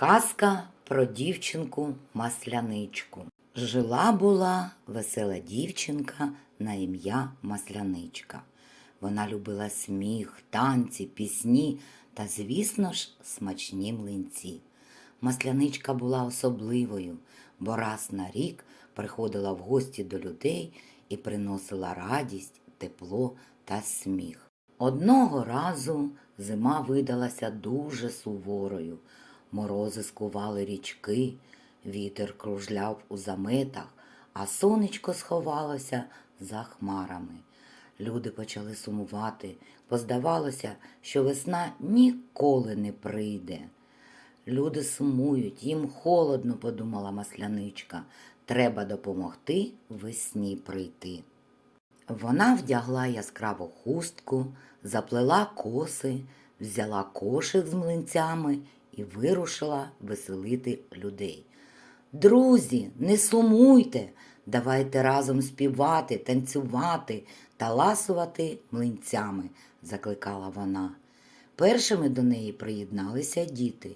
Казка про дівчинку масляничку. Жила була весела дівчинка на ім'я Масляничка. Вона любила сміх, танці, пісні та, звісно ж, смачні млинці. Масляничка була особливою, бо раз на рік приходила в гості до людей і приносила радість, тепло та сміх. Одного разу зима видалася дуже суворою. Морози скували річки, вітер кружляв у заметах, а сонечко сховалося за хмарами. Люди почали сумувати, бо здавалося, що весна ніколи не прийде. Люди сумують, їм холодно, подумала масляничка. Треба допомогти весні прийти. Вона вдягла яскраву хустку, заплела коси, взяла кошик з млинцями і вирушила веселити людей. Друзі, не сумуйте, давайте разом співати, танцювати та ласувати млинцями, закликала вона. Першими до неї приєдналися діти.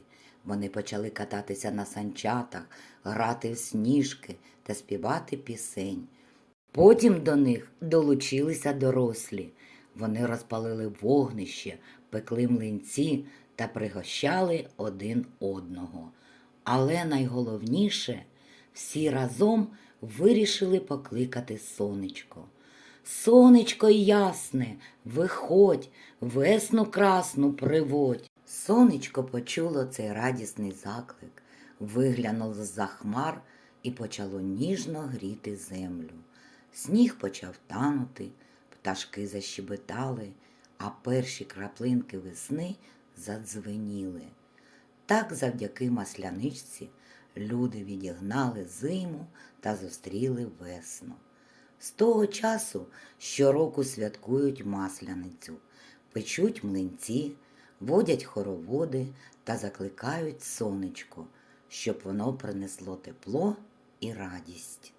Вони почали кататися на санчатах, грати в сніжки та співати пісень. Потім до них долучилися дорослі. Вони розпалили вогнище, пекли млинці та пригощали один одного. Але найголовніше, всі разом вирішили покликати сонечко. Сонечко ясне, виходь, весну красну приводь. Сонечко почуло цей радісний заклик, виглянуло з-за хмар і почало ніжно гріти землю. Сніг почав танути, пташки защебетали, а перші краплинки весни задзвеніли. Так завдяки масляничці люди відігнали зиму та зустріли весну. З того часу щороку святкують масляницю, печуть млинці, водять хороводи та закликають сонечко, щоб воно принесло тепло і радість.